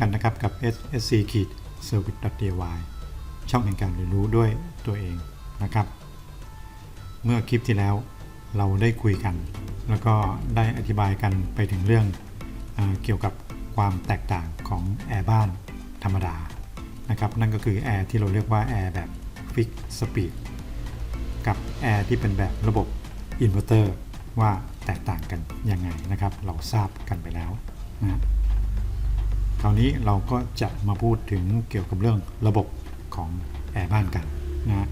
กันนะครับกับ SSC ขีด Service d y ช่องแห่งการเรียนรู้ด้วยตัวเองนะครับ เมื่อคลิปที่แล้วเราได้คุยกัน แล้วก็ได้อธิบายกันไปถึงเรื่องอเกี่ยวกับความแตกต่างของแอร์บ้านธรรมดานะครับ นั่นก็คือแอร์ที่เราเรียกว่าแอร์แบบฟิกสปีดกับแอร์ที่เป็นแบบระบบอินเวอร์เตอร์ว่าแตกต่างกันยังไงนะครับ เราทราบกันไปแล้วนะ คราวนี้เราก็จะมาพูดถึงเกี่ยวกับเรื่องระบบของแอร์บ้านกันนะฮะ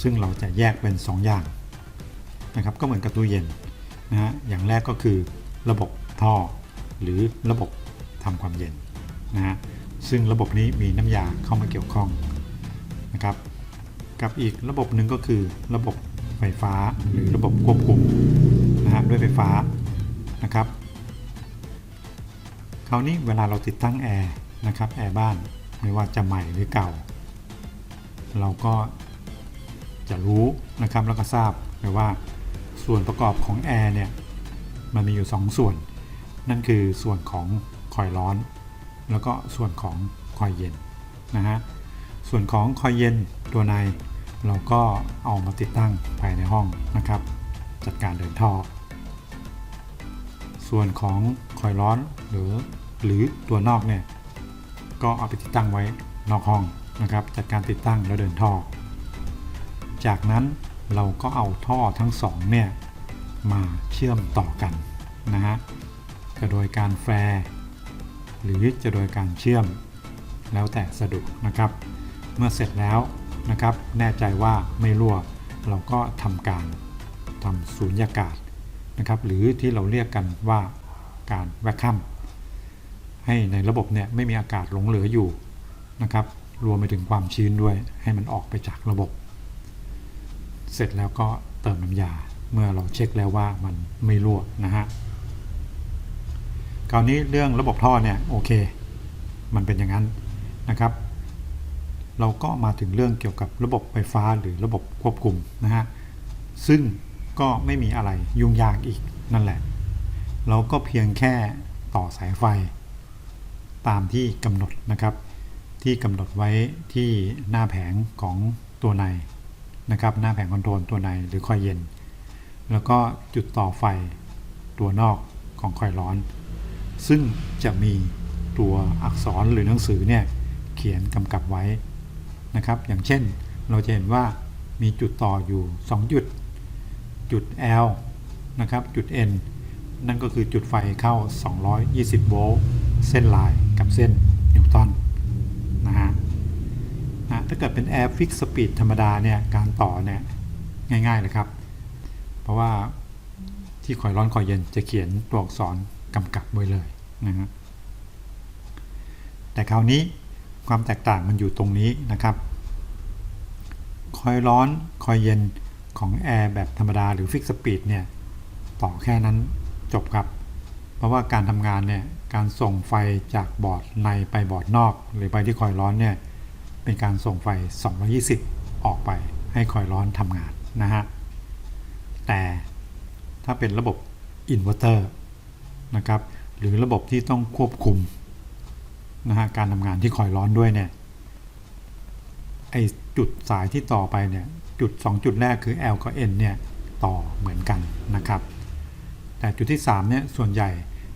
ซึ่งเราจะแยกเป็น 2 อย่างนะครับก็เหมือนกับตู้เย็นนะฮะอย่างแรกก็คือระบบท่อ หรือระบบทำความเย็นนะฮะซึ่งระบบนี้มีน้ำยาเข้ามาเกี่ยวข้องนะครับกับอีกระบบหนึ่งก็คือระบบไฟฟ้าหรือระบบควบคุมนะฮะด้วยไฟฟ้านะครับ คราวนี้เวลาเราติดตั้งแอร์นะครับแอร์บ้านไม่ว่าจะใหม่หรือเก่า เราก็จะรู้นะครับแล้วก็ทราบเลยว่าส่วนประกอบของแอร์เนี่ยมันมีอยู่2ส่วน นั่นคือส่วนของคอยร้อน แล้วก็ส่วนของคอยเย็นนะฮะส่วนของคอยเย็นตัวใน เราก็เอามาติดตั้งภายในห้องนะครับ จัดการเดินท่อ ส่วนของคอยร้อนหรือ หรือตัวนอกเนี่ยก็เอาไปติดตั้งไว้นอกห้องนะครับ จัดการติดตั้งแล้วเดินท่อ จากนั้นเราก็เอาท่อทั้งสองเนี่ยมาเชื่อมต่อกันนะฮะจะโดยการแฟร์หรือจะโดยการเชื่อมแล้วแต่สะดวกนะครับ เมื่อเสร็จแล้วนะครับ แน่ใจว่าไม่รั่ว เราก็ทำการทำสูญญากาศนะครับ หรือที่เราเรียกกันว่าการแวคคัม ให้ในระบบเนี่ยไม่มีอากาศหลงเหลืออยู่นะครับ รวมไปถึงความชื้นด้วย ให้มันออกไปจากระบบ เสร็จแล้วก็เติมน้ำยา เมื่อเราเช็คแล้วว่ามันไม่รั่วนะฮะคราวนี้เรื่องระบบท่อเนี่ยโอเค มันเป็นอย่างนั้นนะครับ เราก็มาถึงเรื่องเกี่ยวกับระบบไฟฟ้าหรือระบบควบคุมนะฮะซึ่งก็ไม่มีอะไรยุ่งยากอีกนั่นแหละ เราก็เพียงแค่ต่อสายไฟ ตามที่กำหนดนะครับ ที่กำหนดไว้ที่หน้าแผงของตัวในนะครับ หน้าแผงคอนโทรลตัวในหรือคอยเย็น แล้วก็จุดต่อไฟตัวนอกของคอยร้อน ซึ่งจะมีตัวอักษรหรือหนังสือเนี่ยเขียนกำกับไว้นะครับ อย่างเช่นเราจะเห็นว่ามีจุดต่ออยู่ 2 จุด จุด L นะครับ จุด N นั่นก็คือจุดไฟเข้า 220 โวลต์เส้นลายกับเส้นนิวตันนะฮะนะถ้าเกิดเป็น Air Fix Speed ธรรมดาเนี่ยการต่อเนี่ยง่ายๆเลยครับ เพราะว่าที่คอยร้อนคอยเย็นจะเขียนตัวอักษรกำกับไว้เลยนะฮะแต่คราวนี้ความแตกต่างมันอยู่ตรงนี้นะครับ คอยร้อนคอยเย็นของแอร์แบบธรรมดาหรือฟิกสปีดเนี่ย ต่อแค่นั้น จบครับ เพราะว่าการทำงานเนี่ยการส่งไฟจากบอร์ดในไปบอร์ดนอก หรือไปที่คอยร้อนเนี่ยเป็นการส่งไฟ 220 ออกไปให้คอยร้อนทำงานนะฮะแต่ถ้าเป็นระบบอินเวอร์เตอร์นะครับหรือระบบที่ต้องควบคุมนะฮะการทำงานที่คอยร้อนด้วยเนี่ยไอจุดสายที่ต่อไปเนี่ยจุด 2 จุดแรกคือ L กับ N เนี่ยต่อเหมือนกันนะครับ แต่จุดที่3เนี่ยส่วนใหญ่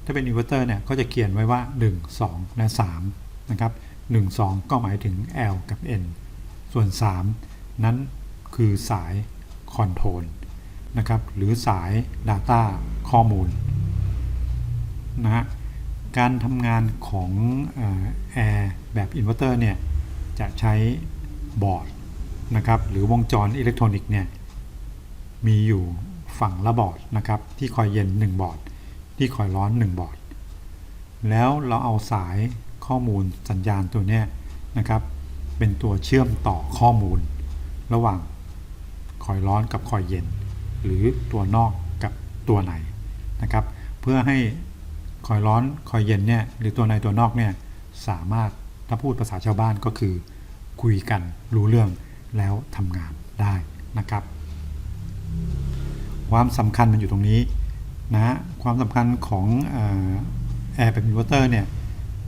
ถ้าเป็นอินเวอร์เตอร์เนี่ยก็จะเขียนไว้ว่า 1 2 และ3นะครับ1 2 ก็หมายถึง L กับ N ส่วน 3 นั้นคือสายคอนโทรลนะครับหรือสาย Data ข้อมูลนะฮะการทำงานของแอร์แบบอินเวอร์เตอร์เนี่ยจะใช้บอร์ดนะครับหรือวงจรอิเล็กทรอนิกส์เนี่ยมีอยู่ ฝั่งละบอร์ดนะครับ ที่คอยเย็น 1 บอร์ด ที่คอยร้อน 1 บอร์ด แล้วเราเอาสายข้อมูลสัญญาณตัวนี้นะครับ เป็นตัวเชื่อมต่อข้อมูล ระหว่างคอยร้อนกับคอยเย็น หรือตัวนอกกับตัวในนะครับ เพื่อให้คอยร้อนคอยเย็นเนี่ยหรือตัวในตัวนอกเนี่ยสามารถถ้าพูดภาษาชาวบ้านก็คือ คุยกันรู้เรื่องแล้วทำงานได้นะครับ ความสำคัญมันอยู่ตรงนี้นะความสำคัญของแอร์แบบอินเวอร์เตอร์เนี่ย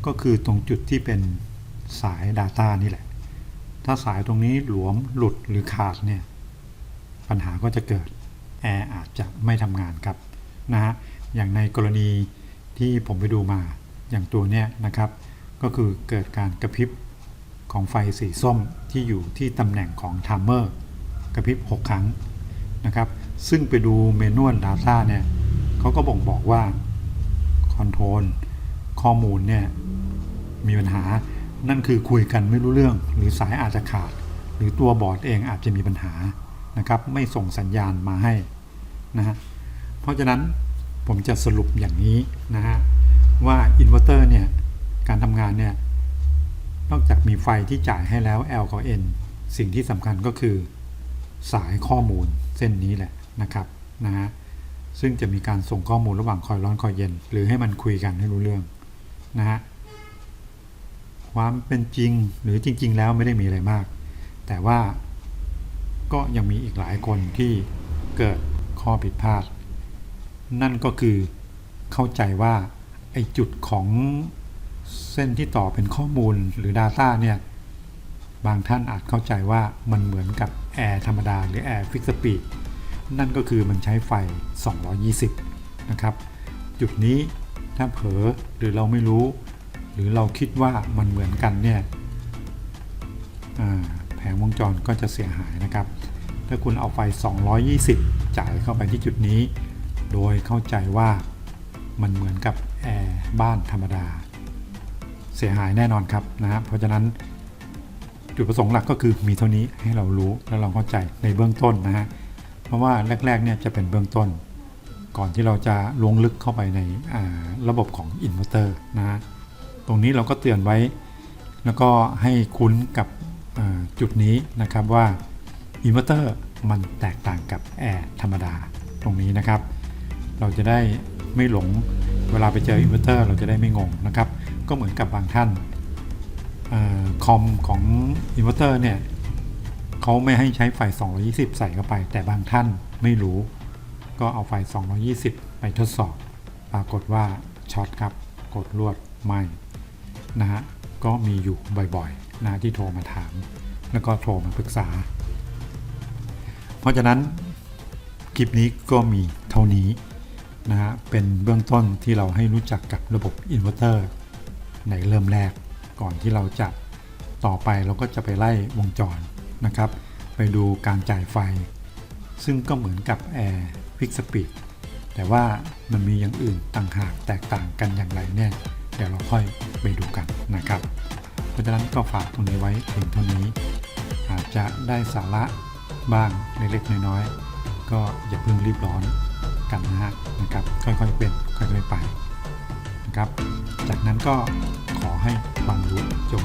ก็คือตรงจุดที่เป็นสาย Data นี่แหละ ถ้าสายตรงนี้หลวมหลุดหรือขาดเนี่ยปัญหาก็จะเกิดแอร์อาจจะไม่ทำงานครับนะฮะอย่างในกรณีที่ผมไปดูมาอย่างตัวเนี้ยนะครับ ก็คือเกิดการกระพริบของไฟสีส้มที่อยู่ที่ตำแหน่งของไทม์เมอร์กระพริบ 6 ครั้งนะครับ ซึ่งไปดูเมนูดาต้าเนี่ยเขาก็บ่งบอกว่าคอนโทรลข้อมูลเนี่ยมีปัญหา นั่นคือคุยกันไม่รู้เรื่อง หรือสายอาจจะขาด หรือตัวบอร์ดเองอาจจะมีปัญหานะครับ ไม่ส่งสัญญาณมาให้นะฮะเพราะฉะนั้นผมจะสรุปอย่างนี้นะฮะว่าอินเวอร์เตอร์เนี่ยการทำงานเนี่ยนอกจากมีไฟที่จ่ายให้แล้ว L กับ N สิ่งที่สำคัญก็คือสายข้อมูลเส้นนี้แหละ นะครับนะฮะซึ่งจะมีการส่งข้อมูลระหว่างคอยร้อนคอยเย็น หรือให้มันคุยกันให้รู้เรื่องนะฮะความเป็นจริงหรือจริง ๆ แล้วไม่ได้มีอะไรมาก แต่ว่าก็ยังมีอีกหลายคนที่เกิดข้อผิดพลาด นั่นก็คือเข้าใจว่าไอจุดของเส้นที่ต่อเป็นข้อมูลหรือ Data เนี่ย บางท่านอาจเข้าใจว่ามันเหมือนกับแอร์ธรรมดาหรือแอร์ฟิกซ์ปีด นั่นก็คือมันใช้ไฟ 220 นะครับ จุดนี้ถ้าเผลอหรือเราไม่รู้ หรือเราคิดว่ามันเหมือนกันเนี่ยแผงวงจรก็จะเสียหายนะครับ ถ้าคุณเอาไฟ 220 จ่ายเข้าไปที่จุดนี้ โดยเข้าใจว่ามันเหมือนกับแอร์บ้านธรรมดา เสียหายแน่นอนครับนะเพราะฉะนั้นจุดประสงค์หลักก็คือมีเท่านี้ให้เรารู้และเราเข้าใจในเบื้องต้นนะฮะ ราะว่าแรกๆเนี่ยจะเป็นเบื้องต้น ก่อนที่เราจะลงลึกเข้าไปในระบบของอินเวอร์เตอร์นะฮะตรงนี้เราก็เตือนไว้ แล้วก็ให้คุ้นกับจุดนี้นะครับว่าอินเวอร์เตอร์มันแตกต่างกับแอร์ธรรมดาตรงนี้นะครับ เราจะได้ไม่หลงเวลาไปเจออินเวอร์เตอร์เราจะได้ไม่งงนะครับ ก็เหมือนกับบางท่านอคอมของอินเวอร์เตอร์เนี่ย เขาไม่ให้ใช้ไฟ 220 ใส่เข้าไป แต่บางท่านไม่รู้ ก็เอาไฟ 220 ไปทดสอบ ปรากฏว่าช็อตครับ กดลวดไหมนะฮะ ก็มีอยู่บ่อยๆนะที่โทรมาถาม แล้วก็โทรมาปรึกษา เพราะฉะนั้นคลิปนี้ก็มีเท่านี้นะฮะ เป็นเบื้องต้นที่เราให้รู้จักกับระบบอินเวอร์เตอร์ในเริ่มแรกก่อนที่เราจะต่อไปเราก็จะไปไล่วงจร นะครับ ไปดูการจ่ายไฟ ซึ่งก็เหมือนกับแอร์ฟิกสปีดแต่ว่ามันมีอย่างอื่นต่างหากแตกต่างกันอย่างไรเนี่ย เดี๋ยวเราค่อยไปดูกันนะครับ เพราะฉะนั้นก็ฝากตรงนี้ไว้เพียงเท่านี้ อาจจะได้สาระบ้างเล็กๆน้อยๆ ก็อย่าเพิ่งรีบร้อนกันนะฮะนะครับ ค่อยๆเป็นค่อยๆไปนะครับ จากนั้นก็ขอให้ความรู้จง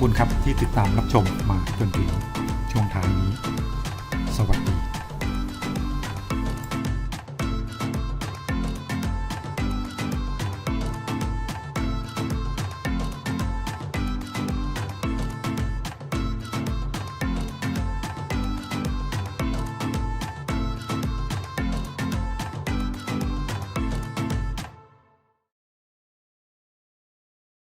คุณครับที่ติดตามรับชมมาจนถึงช่วงท้าย